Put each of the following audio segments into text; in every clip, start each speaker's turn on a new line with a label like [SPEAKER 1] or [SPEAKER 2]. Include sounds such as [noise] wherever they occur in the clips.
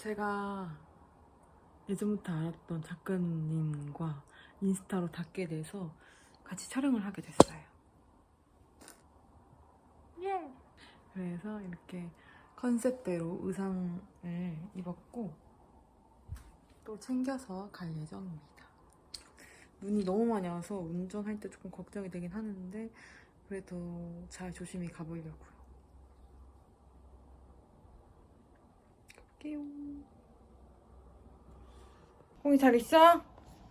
[SPEAKER 1] 제가 예전부터 알았던 작가님과 인스타로 닿게 돼서 같이 촬영을 하게 됐어요. 예! 그래서 이렇게 컨셉대로 의상을 입었고 또 챙겨서 갈 예정입니다. 눈이 너무 많이 와서 운전할 때 조금 걱정이 되긴 하는데 그래도 잘 조심히 가보려고요. 갈게요. 꽁이 잘 있어?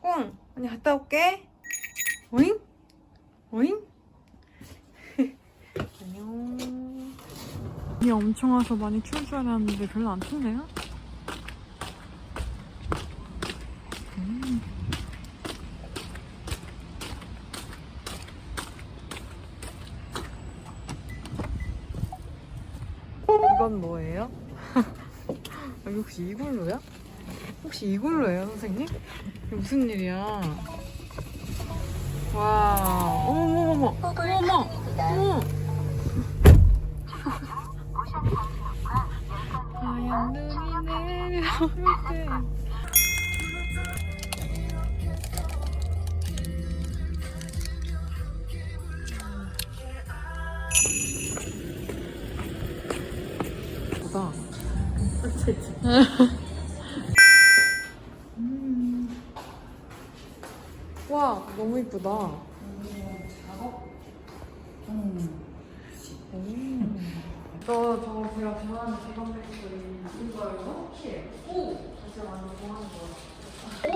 [SPEAKER 1] 꽁! 언니 갔다 올게. 오잉? 오잉? [laughs] 안녕. 눈이 엄청 와서 많이 추울 줄 알았는데 별로 안 춥네요. 음. 이건 뭐예요? [laughs] 여기 혹시 이글루야? 혹시 이글루예요, 선생님? 이게 무슨 일이야? 와, 어머머머머, 어머머, 어머. 하얀 눈이 내려올 때. 보다. 음. 와, 너무 이쁘다. 음. 저, 저 제가 좋아하는 기관 백돌이 이거예요? 키예요. 오! 제가 완전 좋아하는 거. 오!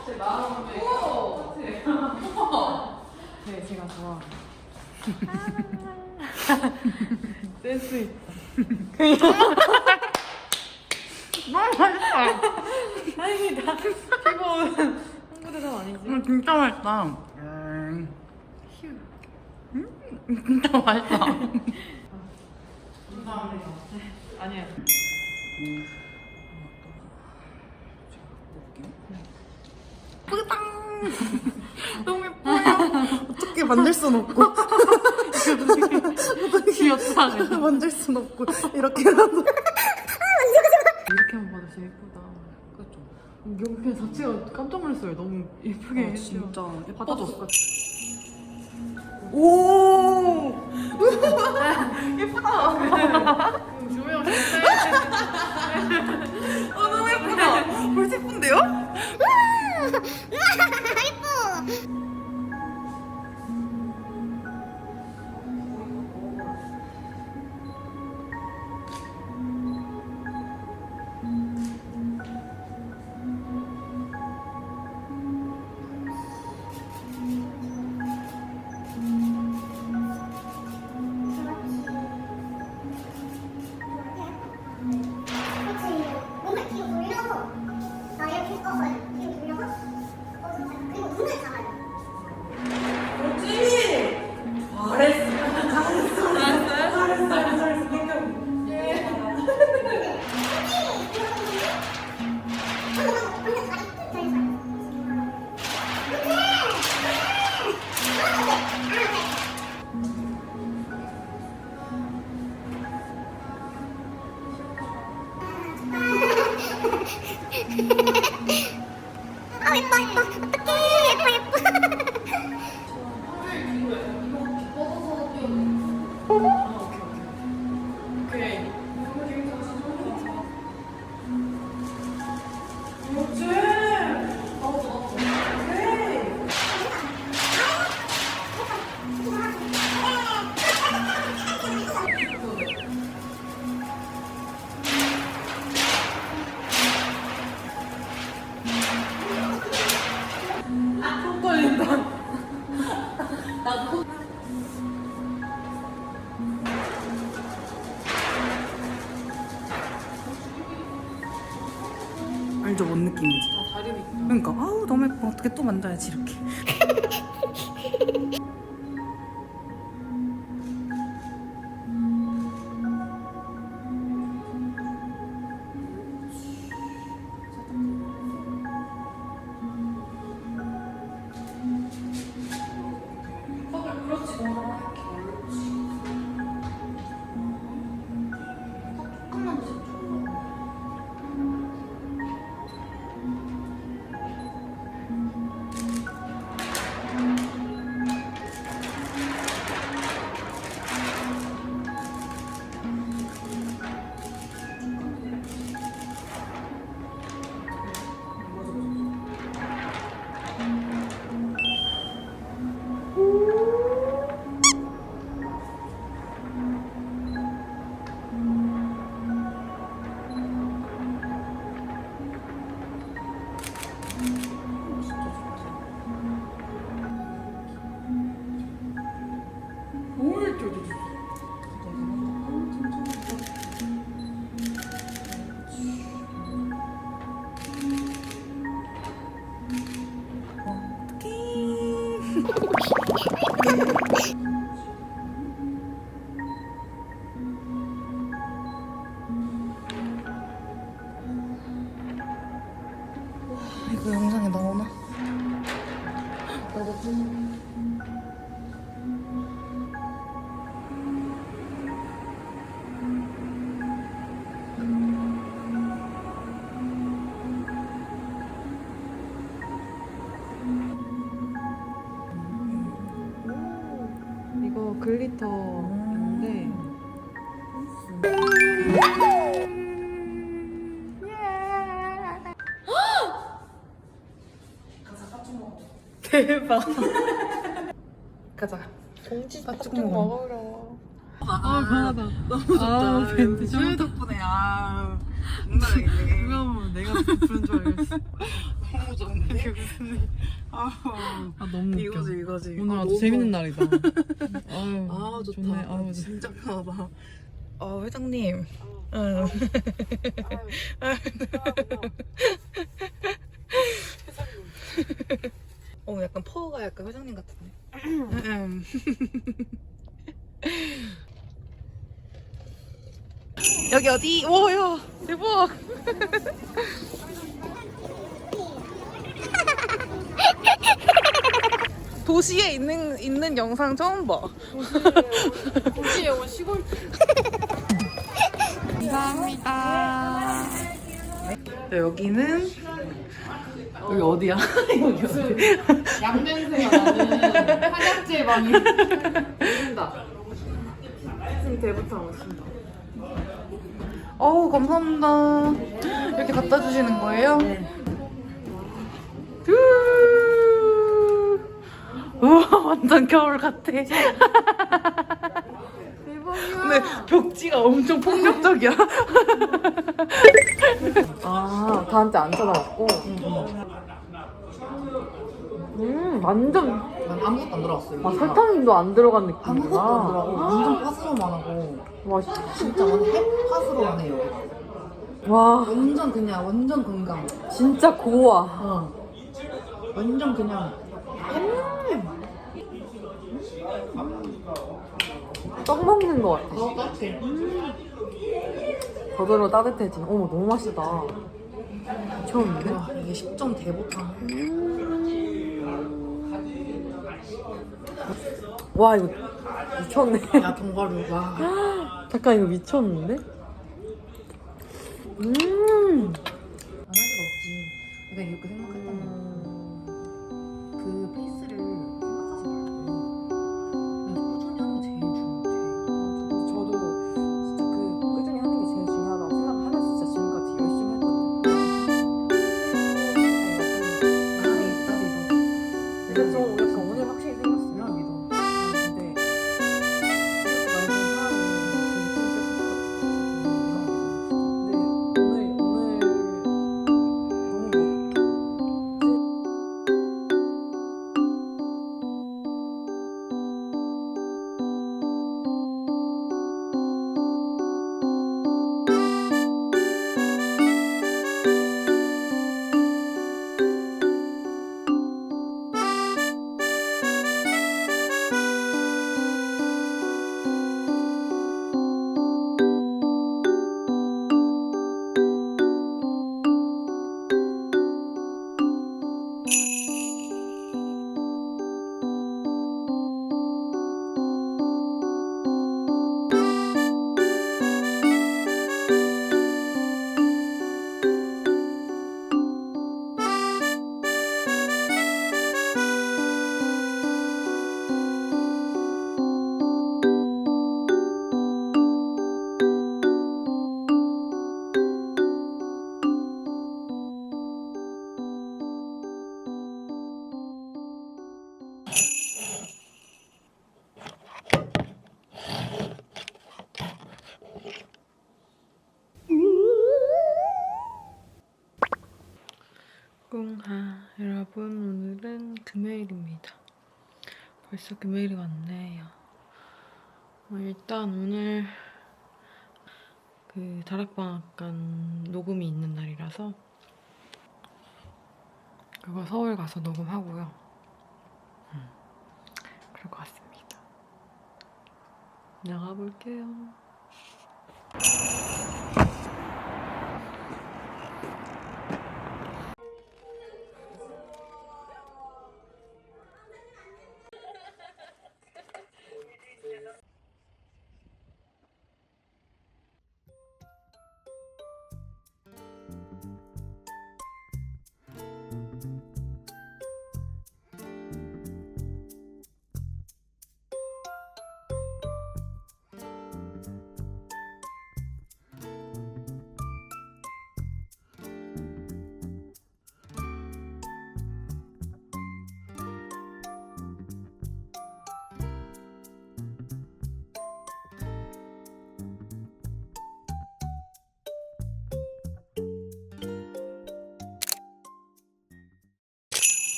[SPEAKER 1] [laughs] 제 마음에 똑같아요. [laughs] 네, 제가 좋아하는 [laughs] 센스 있다. 너무 맛있다. 다행이다. 이거 홍보대사 아니지?
[SPEAKER 2] 음, 진짜 맛있다. 음, 음, 진짜 맛있다.
[SPEAKER 1] 감사합니다. 아니야.
[SPEAKER 2] 너무 예뻐요. 어떻게 만들 순 없고. [laughs]
[SPEAKER 1] 귀엽다.
[SPEAKER 2] 만들 순 없고. 이렇게라도.
[SPEAKER 1] 이렇게 한번 봐도 진짜 예쁘다.
[SPEAKER 2] 그렇죠.
[SPEAKER 1] 연필 자체가 깜짝 놀랐어요. 너무 예쁘게
[SPEAKER 2] 아. 진짜. 예뻐졌어. 오! [laughs] 예쁘다.
[SPEAKER 1] 조명
[SPEAKER 2] 어, 너무 예쁘다. 벌써 예쁜데요? [laughs]
[SPEAKER 1] 손 떨린다.
[SPEAKER 2] 알죠, 뭔 느낌인지.
[SPEAKER 1] 아, 다리 밑.
[SPEAKER 2] 그러니까, 아우, 너무 예뻐. 어떻게 또 만져야지, 이렇게.
[SPEAKER 1] Come [laughs] on. 글리터인데 대박.
[SPEAKER 2] 가자.
[SPEAKER 1] 공지
[SPEAKER 2] 팥죽 먹어.
[SPEAKER 1] 먹으려.
[SPEAKER 2] 아,
[SPEAKER 1] 편하다.
[SPEAKER 2] 너무 좋다.
[SPEAKER 1] 아, 벤트
[SPEAKER 2] 슈 덕분에 아 장난 아니네.
[SPEAKER 1] 누가 보면 내가 부른 줄 알겠어.
[SPEAKER 2] 너무 좋은데. 아,
[SPEAKER 1] 아 너무 웃겨.
[SPEAKER 2] 이거지 이거지.
[SPEAKER 1] 오늘
[SPEAKER 2] 아,
[SPEAKER 1] 아주
[SPEAKER 2] 너무
[SPEAKER 1] 재밌는. 날이다. [laughs] 아유,
[SPEAKER 2] 아 좋다.
[SPEAKER 1] 좋네. 아유,
[SPEAKER 2] 진짜 편하다. 어 회장님. 응. 어 약간 퍼가 약간 회장님 같은데. 음. [laughs] 여기 어디? 오야 대박. [laughs] [laughs] 도시에 있는 있는 영상 처음 봐.
[SPEAKER 1] 도시에 온 시골. [laughs] 감사합니다.
[SPEAKER 2] 네, 여기는 여기 어디야? [laughs] 여기 어디?
[SPEAKER 1] 양냄새가 나는 화장실 방이 보인다.
[SPEAKER 2] 지금 대부터 오신다. 어우 감사합니다. 이렇게 갖다 주시는 거예요? 네. 우와 [laughs] 완전 겨울 같아.
[SPEAKER 1] 대박이야.
[SPEAKER 2] 근데 벽지가 엄청 폭력적이야. [laughs]
[SPEAKER 1] 아, 다한테 안 쳐다봤고. 음, 완전
[SPEAKER 3] 난 아무것도 안 들어갔어.
[SPEAKER 1] 아, 설탕도 안 들어간 느낌이구나.
[SPEAKER 3] 아무것도 안 들어가고 완전 팥으로만 하고
[SPEAKER 1] 와,
[SPEAKER 3] 진짜 완전 햇팥으로만 해요.
[SPEAKER 1] 와,
[SPEAKER 3] 완전 그냥 완전 건강.
[SPEAKER 1] 진짜 고와.
[SPEAKER 3] 어. 완전 그냥
[SPEAKER 1] 떡 먹는 것 같아.
[SPEAKER 3] 더 따뜻해.
[SPEAKER 1] 저절로 따뜻해진. 어머, 너무 맛있다. 미쳤는데?
[SPEAKER 3] 와 이게 10점 대보탕.
[SPEAKER 1] 와, 이거 미쳤네.
[SPEAKER 3] 야 견과류 와. [gasps]
[SPEAKER 1] 잠깐, 이거 미쳤는데? 음.
[SPEAKER 3] 안 할 수가 없지. 내가 이렇게 생각했단 말
[SPEAKER 1] 벌써 금요일이 왔네요. 어, 일단 오늘 그 다락방앗간 녹음이 있는 날이라서 그거 서울 가서 녹음하고요. 음. 것 같습니다. 나가 볼게요.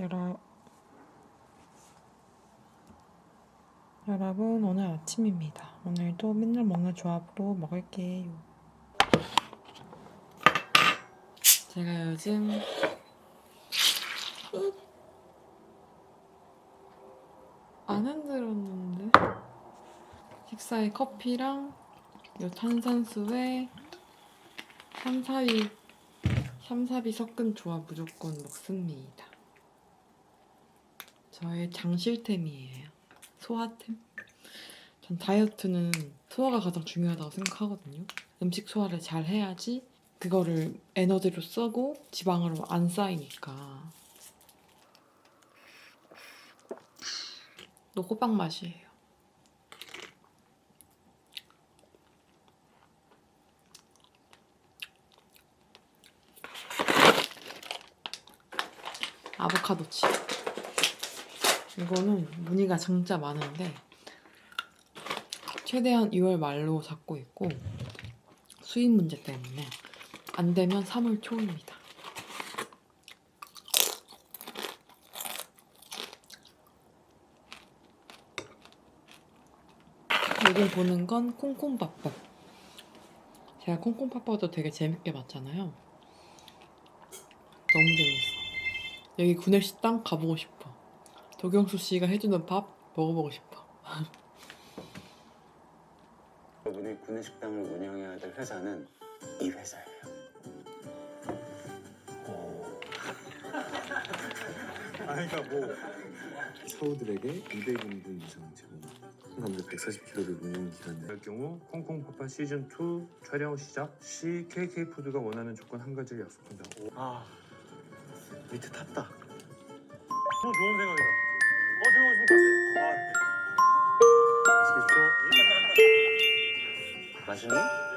[SPEAKER 1] 여러... 여러분 오늘 아침입니다. 오늘도 맨날 먹는 조합으로 먹을게요. 제가 요즘 안 흔들었는데 식사에 커피랑 요 탄산수에 삼사비 삼사비 섞은 조합 무조건 먹습니다. 저의 장실템이에요. 소화템. 전 다이어트는 소화가 가장 중요하다고 생각하거든요. 음식 소화를 잘 해야지 그거를 에너지로 쓰고 지방으로 안 쌓이니까. 또 호박 맛이에요. 아보카도 칩. 이거는 무늬가 진짜 많은데 최대한 2월 말로 잡고 있고 수입 문제 때문에 안 되면 3월 초입니다. 요즘 보는 건 콩콩밥밥. 제가 콩콩밥밥도 되게 재밌게 봤잖아요. 너무 재밌어. 여기 구내식당 가보고 싶어. 도경수 씨가 해주는 밥 먹어보고 싶어.
[SPEAKER 4] 우리 구내식당을 운영해야 될 회사는 이 회사예요. [laughs]
[SPEAKER 5] 아니 그러니까 뭐 사우들에게 200인분 이상 제공 남자 140kg를 운영 기간
[SPEAKER 2] 내될 경우 콩콩 파파 시즌 2 촬영 시작 시 KK 푸드가 원하는 조건 한 가지를 약속한다. 오,
[SPEAKER 5] 아 밑에 탔다
[SPEAKER 2] 어, 좋은 생각이다. 어, 들어오십니까? 아, 네.
[SPEAKER 5] 맛있겠죠?